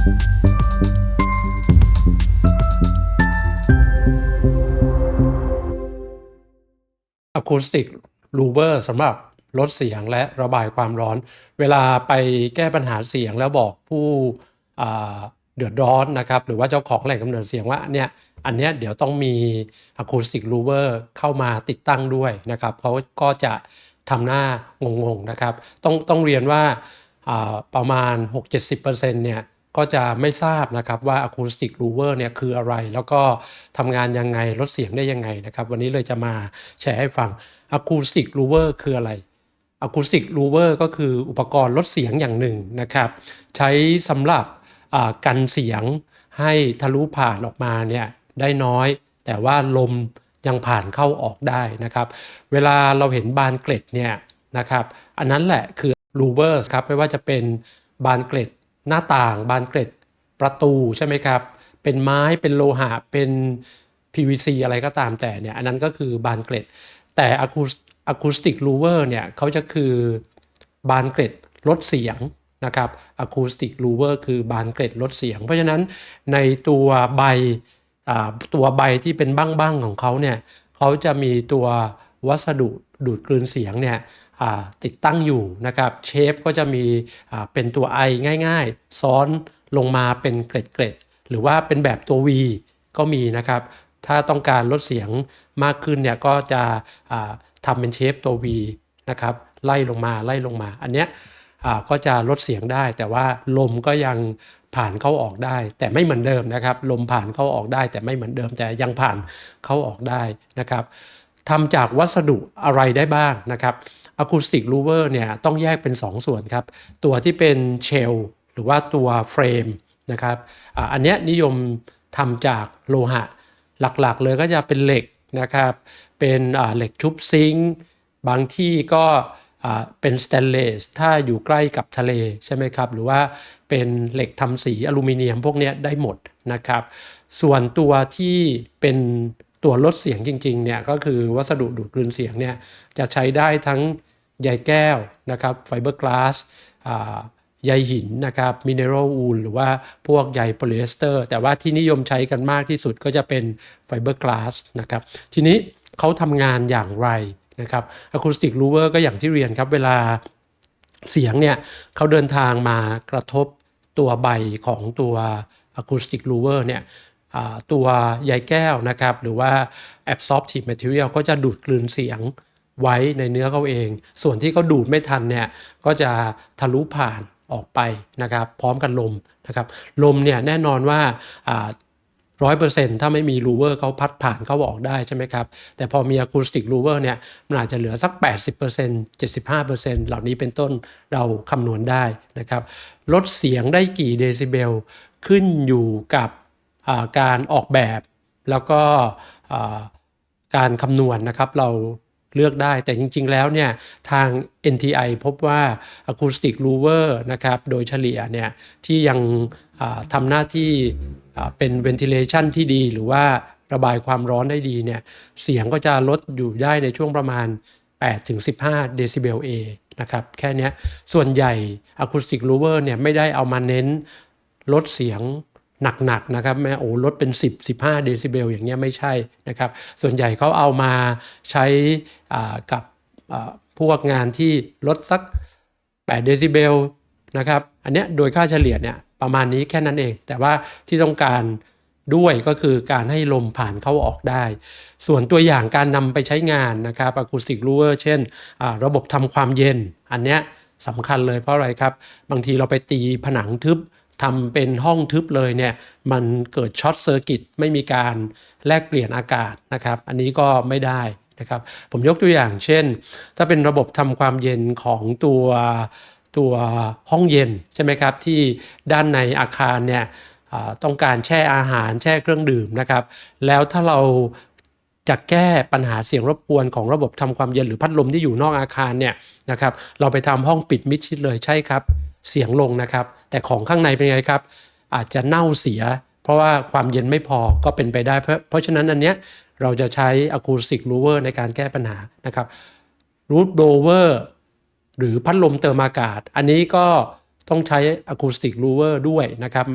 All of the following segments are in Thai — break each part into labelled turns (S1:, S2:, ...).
S1: อะคูสติกรูเวอร์สำหรับลดเสียงและระบายความร้อน เวลาไปแก้ปัญหาเสียงแล้วบอกผู้เดือดร้อนนะครับหรือว่าเจ้าของแหล่งกำเนิดเสียงว่าเนี่ยอันเนี้ยเดี๋ยวต้องมีอะคูสติกรูเวอร์เข้ามาติดตั้งด้วยนะครับเขาก็จะทำหน้างงๆนะครับต้องต้องเรียนว่าอ่าประมาณ 6-70%เนี่ย ก็จะไม่ทราบนะครับว่า Acoustic r o v e r เนี่ยคืออะไร แล้วก็ทำงานยังไงลดเสียงได้ยังไงนะครับ วันนี้เลยจะมาแชร์ให้ฟัง Acoustic r o v e r คืออะไร Acoustic r o v e r ก็คืออุปกรณ์ลดเสียงอย่างหนึ่งนะครับ ใช้สำหรับกันเสียงให้ทะลุผ่านออกมาเนี่ยได้น้อย แต่ว่าลมยังผ่านเข้าออกได้นะครับ เวลาเราเห็นบานเกล็ดเนี่ยนะครับ อันนั้นแหละคือ r o v e r ครับไม่ว่าจะเป็นบานเกล็ด หน้าต่างบานเกล็ดประตูใช่ไหมครับ เป็นไม้เป็นโลหะเป็น PVC อะไรก็ตามแต่เนี่ยอันนั้นก็คือบานเกล็ด แต่ Acoustic r o v e r เนี่ยเขาจะคือบานเกล็ดลดเสียงนะครับ Acoustic r o v e r คือบานเกล็ดลดเสียง เพราะฉะนั้นในตัวใบตัวใบที่เป็นบ้างๆของเขาเนี่ยเขาจะมีตัววัสดุดูดกลืนเสียงเนี่ย ติดตั้งอยู่นะครับเชฟก็จะมีเป็นตัวไอง่าย ๆ ซ้อนลงมาเป็นเกล็ดๆ หรือว่าเป็นแบบตัว V ก็มีนะครับ ถ้าต้องการลดเสียงมากขึ้นเนี่ยก็จะอ่าทำเป็นเชฟตัว V นะครับไล่ลงมาไล่ลงมา อันเนี้ยก็จะลดเสียงได้ แต่ว่าลมก็ยังผ่านเข้าออกได้ แต่ไม่เหมือนเดิมนะครับ ลมผ่านเข้าออกได้ แต่ไม่เหมือนเดิมแต่ยังผ่านเข้าออกได้นะครับ ทำจากวัสดุอะไรได้บ้างนะครับอะคูสติกรูเวอร์เนี่ยต้องแยกเป็น 2 ส่วนครับ ตัวที่เป็นเชลหรือว่าตัวเฟรมนะครับอันนี้นิยมทำจากโลหะหลักๆ เลยก็จะเป็นเหล็กนะครับเป็นเหล็กชุบซิงค์บางที่ก็เป็นสแตนเลสถ้าอยู่ใกล้กับทะเลใช่ไหมครับ หรือว่าเป็นเหล็กทำสีอลูมิเนียมพวกนี้ได้หมดนะครับ ส่วนตัวที่เป็น ตัวลดเสียงจริงๆเนี่ยก็คือวัสดุดูดกลืนเสียงเนี่ยจะใช้ได้ทั้งใยแก้วนะครับไฟเบอร์กลาสใยหินนะครับมินเนอรัลวูลหรือว่าพวกใยโพลีเอสเตอร์ แต่ว่าที่นิยมใช้กันมากที่สุดก็จะเป็นไฟเบอร์กลาสนะครับทีนี้เขาทำงานอย่างไรนะครับอะคูสติกรูเวอร์ก็อย่างที่เรียนครับ เวลาเสียงเนี่ยเขาเดินทางมากระทบตัวใบของตัว acoustic r o v e r เนี่ย ตัวใยแก้วนะครับ หรือว่า absorptive material ก็จะดูดกลืนเสียงไว้ในเนื้อเขาเอง ส่วนที่เขาดูดไม่ทันเนี่ยก็จะทะลุผ่านออกไปนะครับ พร้อมกันลมนะครับ ลมเนี่ยแน่นอนว่าร้อยเปอร์เซ็นต์ถ้าไม่มีรูเวอร์เขาพัดผ่านเขาออกได้ใช่ไหมครับ แต่พอมีอะคูสติกรูเวอร์เนี่ยมันอาจจะเหลือสัก 80% 75%เหล่านี้เป็นต้นเราคำนวณได้นะครับ ลดเสียงได้กี่เดซิเบลขึ้นอยู่กับ การออกแบบแล้วก็การคำนวณนะครับเราเลือกได้แต่จริง ๆ แล้วเนี่ยทาง NTI พบว่า Acoustic r o v e r นะครับโดยเฉลี่ยเนี่ยที่ยังทำหน้าที่เป็น ventilation ที่ดีหรือว่าระบายความร้อนได้ดีเนี่ยเสียงก็จะลดอยู่ได้ในช่วงประมาณ 8-15 เดซิเบล A นะครับแค่นี้ส่วนใหญ่ Acoustic r o v e r เนี่ยไม่ได้เอามาเน้นลดเสียง หนักๆนะครับแม้โอ้ลดเป็น 10 15 เดซิเบลอย่างเงี้ยไม่ใช่นะครับส่วนใหญ่เขาเอามาใช้กับพวกงานที่ลดสัก 8 เดซิเบลนะครับอันเนี้ยโดยค่าเฉลี่ยเนี่ยประมาณนี้แค่นั้นเอง แต่ว่าที่ต้องการด้วยก็คือการให้ลมผ่านเข้าออกได้ ส่วนตัวอย่างการนำไปใช้งานนะครับอะคูสติกรูเวอร์เช่น ระบบทำความเย็น อันเนี้ยสำคัญเลยเพราะอะไรครับ บางทีเราไปตีผนังทึบ ทำเป็นห้องทึบเลยเนี่ยมันเกิดช็อตเซอร์กิตไม่มีการแลกเปลี่ยนอากาศนะครับ อันนี้ก็ไม่ได้นะครับผมยกตัวอย่างเช่น ถ้าเป็นระบบทำความเย็นของตัวตัวห้องเย็นใช่ไหมครับที่ด้านในอาคารเนี่ยต้องการแช่อาหารแช่เครื่องดื่มนะครับ แล้วถ้าเราจะแก้ปัญหาเสียงรบกวนของระบบทำความเย็นหรือพัดลมที่อยู่นอกอาคารเนี่ยนะครับ เราไปทำห้องปิดมิดชิดเลยใช่ครับ เสียงลงนะครับ แต่ของข้างในเป็นไงครับ อาจจะเน่าเสีย เพราะว่าความเย็นไม่พอก็เป็นไปได้ เพราะเพราะฉะนั้นอันเนี้ยเราจะใช้อะคูสติกรูเวอร์ในการแก้ปัญหานะครับรูทโบเวอร์หรือพัดลมเติมอากาศ อันนี้ก็ต้องใช้อะคูสติกรูเวอร์ด้วยนะครับ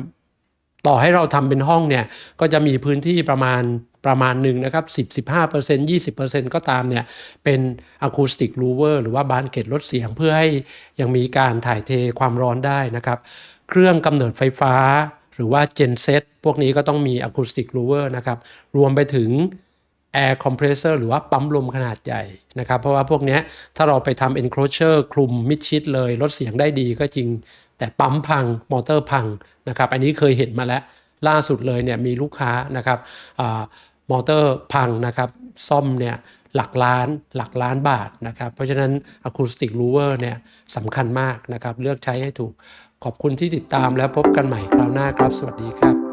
S1: ต่อให้เราทำเป็นห้องเนี่ยก็จะมีพื้นที่ประมาณประมาณหนึ่งนะครับ10 15% 20%ก็ตามเนี่ยเป็นอะคูสติกลูเวอร์หรือว่าบานเกตลดเสียงเพื่อให้ยังมีการถ่ายเทความร้อนได้นะครับ เครื่องกำเนิดไฟฟ้า หรือว่า Gen Set พวกนี้ก็ต้องมีอะคูสติกลูเวอร์นะครับรวมไปถึง Air Compressor หรือว่าปั๊มลมขนาดใหญ่นะครับ เพราะว่าพวกนี้ถ้าเราไปทำ enclosure คลุมมิดชิดเลยลดเสียงได้ดีก็จริง แต่ปั๊มพังมอเตอร์พังนะครับอันนี้เคยเห็นมาแล้วล่าสุดเลยเนี่ยมีลูกค้านะครับอมอเตอร์พังนะครับซ่อมเนี่ยหลักล้านหลักล้านบาทนะครับเพราะฉะนั้นอะคูสติกรูเวอร์เนี่ยสำคัญมากนะครับเลือกใช้ให้ถูกขอบคุณที่ติดตามแล้วพบกันใหม่คราวหน้าครับ สวัสดีครับ